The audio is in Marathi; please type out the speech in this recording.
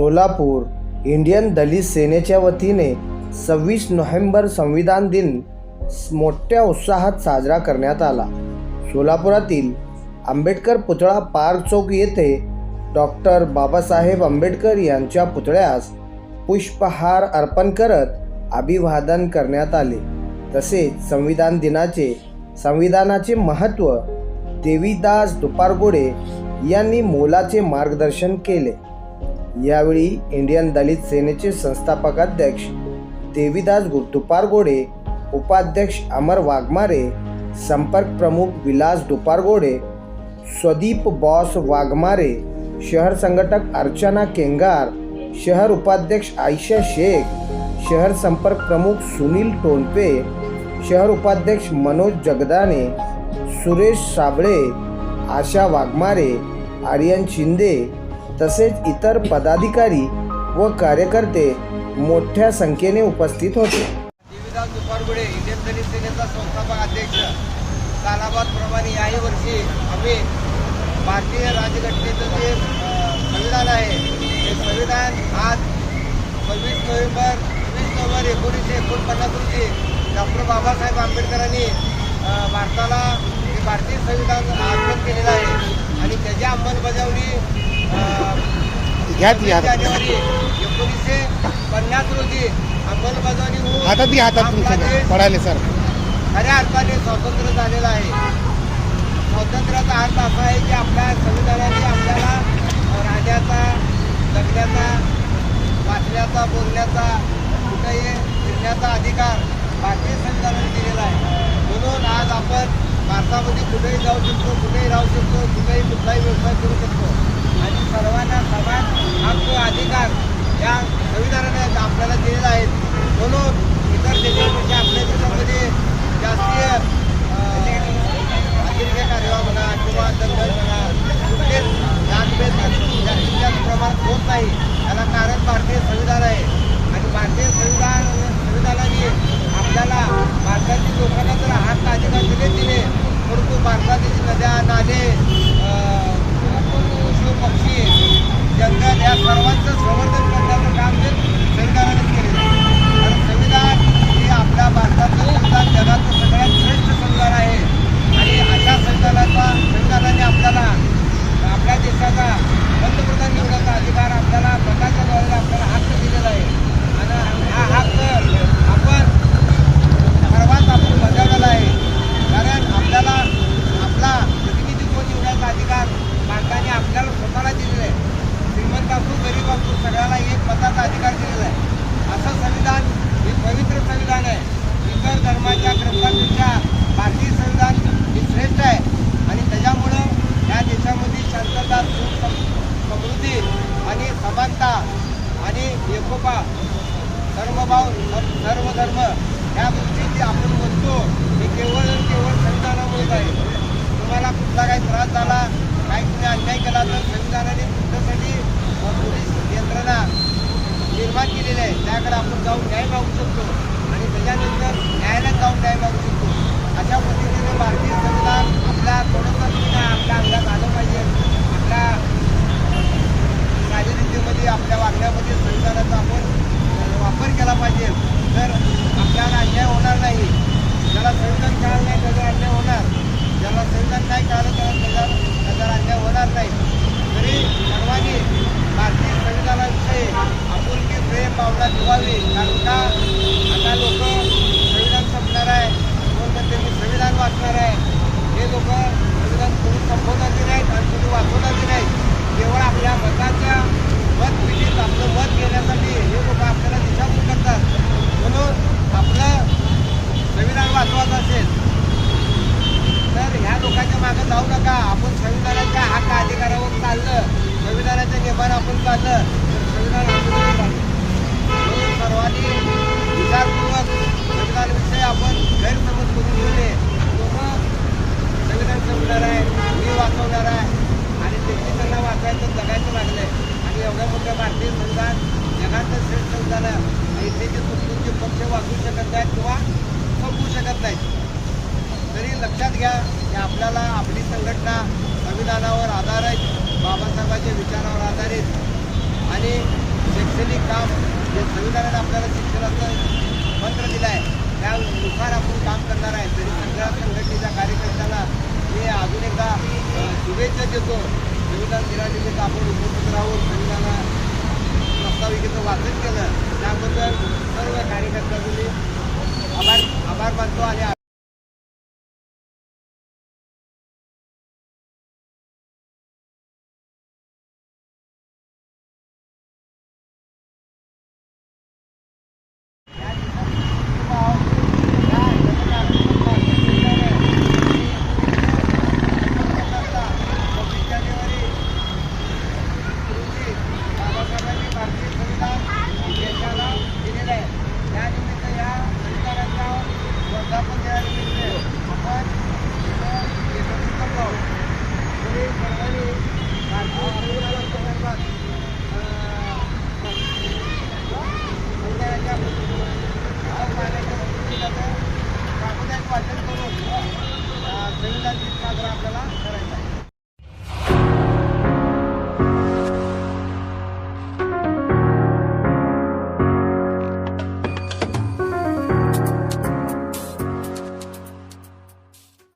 सोलापूर इंडियन दलित सेनेच्या वतीने सव्वीस नोव्हेंबर संविधान दिन मोठ्या उत्साहात साजरा करण्यात आला. सोलापुरातील आंबेडकर पुतळा पार्क चौक येथे डॉक्टर बाबासाहेब आंबेडकर यांच्या पुतळ्यास पुष्पहार अर्पण करत अभिवादन करण्यात आले. तसेच संविधान दिनाचे संविधानाचे महत्त्व देवीदास दुपारगोडे यांनी मोलाचे मार्गदर्शन केले. यावेळी इंडियन दलित सेनेचे संस्थापक अध्यक्ष देवीदास गु- दुपारगोडे उपाध्यक्ष अमर वाघमारे संपर्क प्रमुख विलास दुपारगोडे स्वदीप बॉस वाघमारे शहर संघटक अर्चना केंगार शहर उपाध्यक्ष आयशा शेख शहर संपर्क प्रमुख सुनील टोनपे शहर उपाध्यक्ष मनोज जगदाने सुरेश साबळे आशा वाघमारे आर्यन शिंदे तसेच इतर पदाधिकारी व कार्यकर्ते मोठ्या संख्येने उपस्थित होते. देवीदास दुपारगुडे इंडियन दलित सेनेचा संस्थापक अध्यक्ष. कालाबादप्रमाणे याही वर्षी आम्ही भारतीय राज्यघटनेचं जे संविधान आहे ते संविधान आज सव्वीस नोव्हेंबर वीस नोव्हेंबर एकोणीसशे एकोणपन्नास रोजी डॉक्टर बाबासाहेब आंबेडकरांनी भारताला हे भारतीय संविधान अर्पण केलेलं आहे. आणि त्याची अंमलबजावणी घ्यात घ्या हातात. जानेवारी एकोणीसशे पन्नास रोजी अंमलबजावणी होऊन हातात घ्या हातात आपला तुमच्या देश पडाले सर. खऱ्या अर्थाने स्वातंत्र्य झालेलं आहे. स्वातंत्र्याचा अर्थ असा आहे की आपल्या संविधानाने आपल्याला राहण्याचा जगण्याचा वाचण्याचा बोलण्याचा कुठेही फिरण्याचा अधिकार भारतीय संविधानाने दिलेला आहे. म्हणून आज आपण भारतामध्ये कुठेही जाऊ शकतो कुठेही राहू शकतो कुठेही कुठलाही व्यवसाय करू शकतो. सर्वांना समान हक्क अधिकार या संविधानाने आपल्याला दिलेला आहे म्हणून इतर देशांपेक्षा आपल्या देशामध्ये जास्तीय अतिरेकी कार्यवाह म्हणा किंवा दंगल म्हणा कुठलेच जातभेद जास्तीत जास्त प्रमाणात होत नाही याला कारण भारतीय संविधान आहे आणि भारतीय संविधान संविधानाने आपल्याला भारतातील लोकांना जर हक्क अधिकार दिले दिले परंतु भारतातील नद्या नाले अं, पशु पक्षी जंगल या सर्वांचं संवर्धन करण्याचं काम जे संविधानाने केलेलं आहे कारण संविधान हे आपल्या भारताचं संविधान जगाचं सगळ्यात श्रेष्ठ संविधान आहे आणि अशा संविधानाचा संविधानाने आपल्याला आपल्या देशाचा पंतप्रधान निवडण्याचा अधिकार आपल्याला प्रकाशाद्वारे आपल्याला हक्क दिलेला आहे आणि हा हक्क आपण सर्वात आपण बजावलेला आहे कारण आपल्याला आपला प्रतिनिधित्व निवडण्याचा अधिकार भारताने आपल्याला स्वतःला दिलेला आहे. श्रीमंत असू गरीब असू सगळ्याला एक मताचा अधिकार दिलेला आहे. असं संविधान हे पवित्र संविधान आहे. इतर धर्माच्या ग्रंथांपेक्षा भारतीय संविधान हे श्रेष्ठ आहे आणि त्याच्यामुळं या देशामध्ये शांतता सुख सम- समृद्धी आणि समानता आणि एकोपा धर्मभाव सर्व सर्व धर्म या गोष्टी जे आपण म्हणतो हे केवळ आणि केवळ संविधानामुळेच आहे तुम्हाला कुठला काही त्रास झाला काही तुम्ही अन्याय केला तर संविधानाने तुमच्यासाठी अ, पोलीस यंत्रणा निर्माण केलेली आपण जाऊन न्याय मागू शकतो आणि त्याच्यानंतर न्यायालयात जाऊन न्याय मागू शकतो. अशा पद्धतीने भारतीय संविधान आपला थोडंसं आपल्या अंगात आलं पाहिजे. आपल्या चालीरीतीमध्ये आपल्या वागण्यामध्ये संविधानाचा आपण वापर केला पाहिजे. तर आपल्याला अन्याय होणार नाही. ज्याला संविधान कळलं नाही त्याचा अन्याय होणार. ज्याला संविधान नाही कळालं त्याला त्याचा त्याचा अन्याय होणार नाही तरी सर्वांनी भारतीय संविधानाविषयी आपुलकी प्रेम भावना कारण का? आता लोक संविधान संपणार आहे. म्हणून त्यांनी संविधान वाचणार आहे. हे लोक संविधान कोणी संपवणार बी नाहीत आणि कोणी वाचवणार नाहीत. केवळ आपल्या मताच्या मत पिढीत आपलं मत घेण्यासाठी हे लोक आपल्याला दिशाभूल करतात म्हणून आपलं संविधान वाचवायचं असेल तर ह्या लोकांच्या मागे जाऊ नका. आपण संविधानाच्या हक्क अधिकारावर चाललं संविधानाच्या नियमानं आपण चाललं तर संविधान चाललं सर्वांनी विचारपूर्वक संविधानाविषयी आपण गैरसमज करून ठेवले. लोक संविधान संपणार आहे मी वाचवणार आहे आणि त्यांची त्यांना वाचायचं जगायचं लागलंय. आणि एवढ्या मोठ्या भारतीय संविधान जगाचं श्रेष्ठ संविधान आहे. आणि तुमचे पक्ष वाचू शकत नाहीत किंवा संपू शकत नाहीत. तरी लक्षात घ्या की आपल्याला आपली संघटना संविधानावर आधारित बाबासाहेबांचे शैक्षणिक काम जे संविधानाने आपल्याला शिक्षणाचं मंत्र दिलं आहे त्यानुसार आपण काम करणार आहे. तरी सगळ्या संघटनेच्या कार्यकर्त्याला मी अजून एकदा शुभेच्छा देतो. संविधान दिनानिमित्त आपण उपस्थित राहून संविधाना प्रस्ताविकेचं वाचन केलं. त्याबद्दल सर्व कार्यकर्त्यांनी मी आभार आभार मानतो आणि